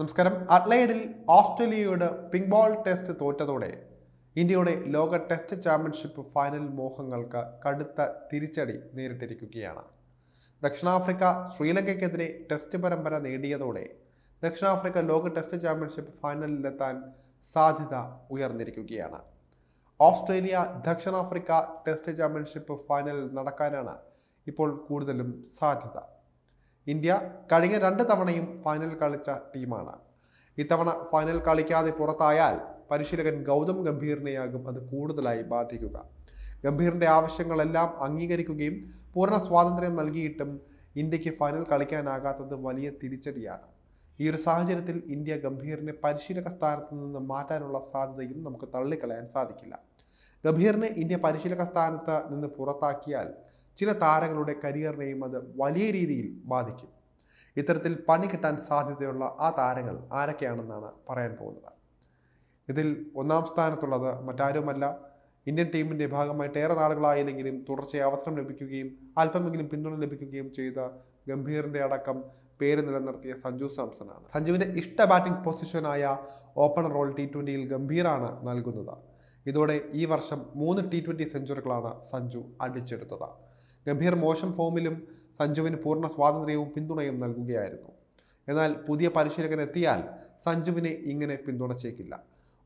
നമസ്കാരം. അഡ്ലൈഡിൽ ഓസ്ട്രേലിയയുടെ pink ball test തോറ്റതോടെ ഇന്ത്യയുടെ ലോക ടെസ്റ്റ് ചാമ്പ്യൻഷിപ്പ് ഫൈനൽ മോഹങ്ങൾക്ക് കടുത്ത തിരിച്ചടി നേരിട്ടിരിക്കുകയാണ്. ദക്ഷിണാഫ്രിക്ക ശ്രീലങ്കയ്ക്കെതിരെ ടെസ്റ്റ് പരമ്പര നേടിയതോടെ ദക്ഷിണാഫ്രിക്ക ലോക ടെസ്റ്റ് ചാമ്പ്യൻഷിപ്പ് ഫൈനലിലെത്താൻ സാധ്യത ഉയർന്നിരിക്കുകയാണ്. ഓസ്ട്രേലിയ ദക്ഷിണാഫ്രിക്ക ടെസ്റ്റ് ചാമ്പ്യൻഷിപ്പ് ഫൈനൽ നടക്കാനാണ് ഇപ്പോൾ കൂടുതലും സാധ്യത. ഇന്ത്യ കഴിഞ്ഞ രണ്ട് തവണയും ഫൈനൽ കളിച്ച ടീമാണ്. ഇത്തവണ ഫൈനൽ കളിക്കാതെ പുറത്തായാൽ പരിശീലകൻ ഗൗതം ഗംഭീറിനെയാകും അത് കൂടുതലായി ബാധിക്കുക. ഗംഭീറിന്റെ ആവശ്യങ്ങളെല്ലാം അംഗീകരിക്കുകയും പൂർണ സ്വാതന്ത്ര്യം നൽകിയിട്ടും ഇന്ത്യയ്ക്ക് ഫൈനൽ കളിക്കാനാകാത്തത് വലിയ തിരിച്ചടിയാണ്. ഈ ഒരു സാഹചര്യത്തിൽ ഇന്ത്യ ഗംഭീറിനെ പരിശീലക സ്ഥാനത്ത് നിന്ന് മാറ്റാനുള്ള സാധ്യതയും നമുക്ക് തള്ളിക്കളയാൻ സാധിക്കില്ല. ഗംഭീറിനെ ഇന്ത്യ പരിശീലക സ്ഥാനത്ത് നിന്ന് പുറത്താക്കിയാൽ ചില താരങ്ങളുടെ കരിയറിനെയും അത് വലിയ രീതിയിൽ ബാധിക്കും. ഇത്തരത്തിൽ പണി കിട്ടാൻ സാധ്യതയുള്ള ആ താരങ്ങൾ ആരൊക്കെയാണെന്നാണ് പറയാൻ പോകുന്നത്. ഇതിൽ ഒന്നാം സ്ഥാനത്തുള്ളത് മറ്റാരുമല്ല. ഇന്ത്യൻ ടീമിന്റെ ഭാഗമായിട്ട് ഏറെ നാളുകളായില്ലെങ്കിലും തുടർച്ചയായി അവസരം ലഭിക്കുകയും അല്പമെങ്കിലും പിന്തുണ ലഭിക്കുകയും ചെയ്ത ഗംഭീറിന്റെ അടക്കം പേര് നിലനിർത്തിയ സഞ്ജു സാംസണാണ്. സഞ്ജുവിന്റെ ഇഷ്ട ബാറ്റിംഗ് പൊസിഷനായ ഓപ്പണർ റോൾ ടി ട്വന്റിയിൽ ഗംഭീറാണ് നൽകുന്നത്. ഇതോടെ ഈ വർഷം മൂന്ന് ടി ട്വന്റി സെഞ്ചുറികളാണ് സഞ്ജു അടിച്ചെടുത്തത്. ഗംഭീർ മോശം ഫോമിലും സഞ്ജുവിന് പൂർണ സ്വാതന്ത്ര്യവും പിന്തുണയും നൽകുകയായിരുന്നു. എന്നാൽ പുതിയ പരിശീലകൻ എത്തിയാൽ സഞ്ജുവിനെ ഇങ്ങനെ പിന്തുണച്ചേക്കില്ല.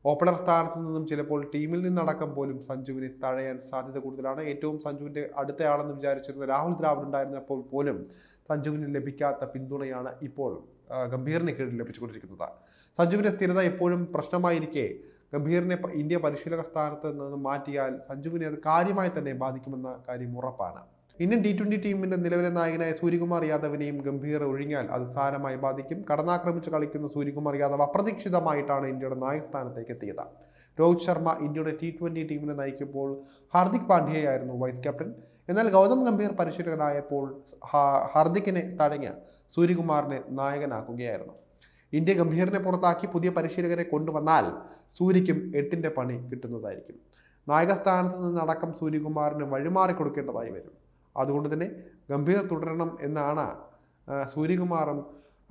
ഓപ്പണർ സ്ഥാനത്ത് നിന്നും ചിലപ്പോൾ ടീമിൽ നിന്നടക്കം പോലും സഞ്ജുവിനെ തഴയാൻ സാധ്യത കൂടുതലാണ്. ഏറ്റവും സഞ്ജുവിന്റെ അടുത്തയാളെന്ന് വിചാരിച്ചിരുന്ന രാഹുൽ ദ്രാവിഡ് ഉണ്ടായിരുന്നപ്പോൾ പോലും സഞ്ജുവിന് ലഭിക്കാത്ത പിന്തുണയാണ് ഇപ്പോൾ ഗംഭീറിന് കീഴിൽ ലഭിച്ചുകൊണ്ടിരിക്കുന്നത്. സഞ്ജുവിന്റെ സ്ഥിരത എപ്പോഴും പ്രശ്നമായിരിക്കെ. ഗംഭീറിനെ ഇന്ത്യ പരിശീലക സ്ഥാനത്ത് നിന്ന് മാറ്റിയാൽ സഞ്ജുവിനെ അത് കാര്യമായി തന്നെ ബാധിക്കുമെന്ന കാര്യം ഉറപ്പാണ്. ഇന്ത്യൻ ടി ട്വന്റി ടീമിന്റെ നിലവിലെ നായകനായ സൂര്യകുമാർ യാദവിനെയും ഗംഭീർ ഒഴിഞ്ഞാൽ അത് സാരമായി ബാധിക്കും. കടന്നാക്രമിച്ച് കളിക്കുന്ന സൂര്യകുമാർ യാദവ് അപ്രതീക്ഷിതമായിട്ടാണ് ഇന്ത്യയുടെ നായക സ്ഥാനത്തേക്ക് എത്തിയത്. രോഹിത് ശർമ്മ ഇന്ത്യയുടെ ടി ട്വന്റി ടീമിനെ നയിക്കുമ്പോൾ ഹാർദിക് പാണ്ഡ്യയായിരുന്നു വൈസ് ക്യാപ്റ്റൻ എന്നാൽ ഗൗതം ഗംഭീർ പരിശീലകനായപ്പോൾ ഹാർദിക്കിനെ തഴഞ്ഞ് സൂര്യകുമാറിനെ നായകനാക്കുകയായിരുന്നു. ഇന്ത്യ ഗംഭീറിനെ പുറത്താക്കി പുതിയ പരിശീലകരെ കൊണ്ടുവന്നാൽ സൂര്യക്കും എട്ടിന്റെ പണി കിട്ടുന്നതായിരിക്കും. നായകസ്ഥാനത്ത് നിന്ന് നിന്നടക്കം സൂര്യകുമാറിന് വഴിമാറി കൊടുക്കേണ്ടതായി വരും. അതുകൊണ്ട് തന്നെ ഗംഭീര തുടരണം എന്നാണ് സൂര്യകുമാറും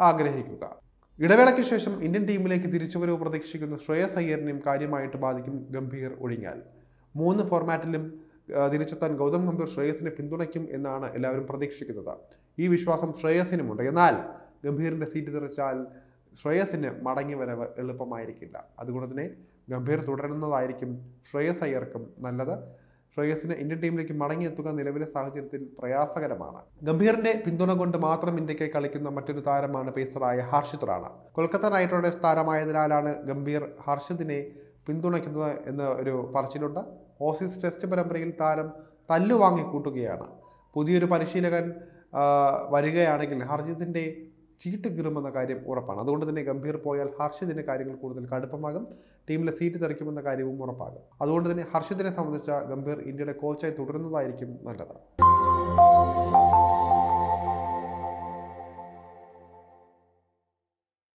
ആഗ്രഹിക്കുക. ഇടവേളയ്ക്ക് ശേഷം ഇന്ത്യൻ ടീമിലേക്ക് തിരിച്ചുവരവ് പ്രതീക്ഷിക്കുന്ന ശ്രേയസ് അയ്യറിനെയും കാര്യമായിട്ട് ബാധിക്കും ഗംഭീർ ഒഴിഞ്ഞാൽ. മൂന്ന് ഫോർമാറ്റിലും തിരിച്ചെത്താൻ ഗൗതം ഗംഭീർ ശ്രേയസിനെ പിന്തുണയ്ക്കും എന്നാണ് എല്ലാവരും പ്രതീക്ഷിക്കുന്നത്. ഈ വിശ്വാസം ശ്രേയസിനുമുണ്ട്. എന്നാൽ ഗംഭീറിന്റെ സീറ്റ് തെറിച്ചാൽ ശ്രേയസിന് മടങ്ങി വരവ് എളുപ്പമായിരിക്കില്ല. അതുകൊണ്ട് തന്നെ ഗംഭീർ തുടരുന്നതായിരിക്കും ശ്രേയസ് അയ്യർക്കും നല്ലത്. ശ്രേയസിന് ഇന്ത്യൻ ടീമിലേക്ക് മടങ്ങിയെത്തുക നിലവിലെ സാഹചര്യത്തിൽ പ്രയാസകരമാണ്. ഗംഭീറിന്റെ പിന്തുണ കൊണ്ട് മാത്രം ഇന്ത്യയ്ക്ക് കളിക്കുന്ന മറ്റൊരു താരമാണ് പേസറായ ഹർഷിത് റാണ കൊൽക്കത്ത നൈറ്റ് റൈഡേഴ്സ് താരമായതിനാലാണ് ഗംഭീർ ഹർഷിതിനെ പിന്തുണയ്ക്കുന്നത് എന്ന ഒരു പറച്ചിലുണ്ട്. ഓസീസ് ടെസ്റ്റ് പരമ്പരയിൽ താരം തല്ലു വാങ്ങിക്കൂട്ടുകയാണ് പുതിയൊരു പരിശീലകൻ വരികയാണെങ്കിൽ ഹർഷിദിന്റെ ചീട്ട് കീറുമെന്ന കാര്യം ഉറപ്പാണ്. അതുകൊണ്ട് തന്നെ ഗംഭീർ പോയാൽ ഹർഷിദിന്റെ കാര്യങ്ങൾ കൂടുതൽ കടുപ്പമാകും. ടീമിലെ സീറ്റ് തെറിക്കുമെന്ന കാര്യവും ഉറപ്പാകും. അതുകൊണ്ട് തന്നെ ഹർഷിദിനെ സംബന്ധിച്ച ഗംഭീർ ഇന്ത്യയുടെ കോച്ചായി തുടരുന്നതായിരിക്കും നല്ലത്.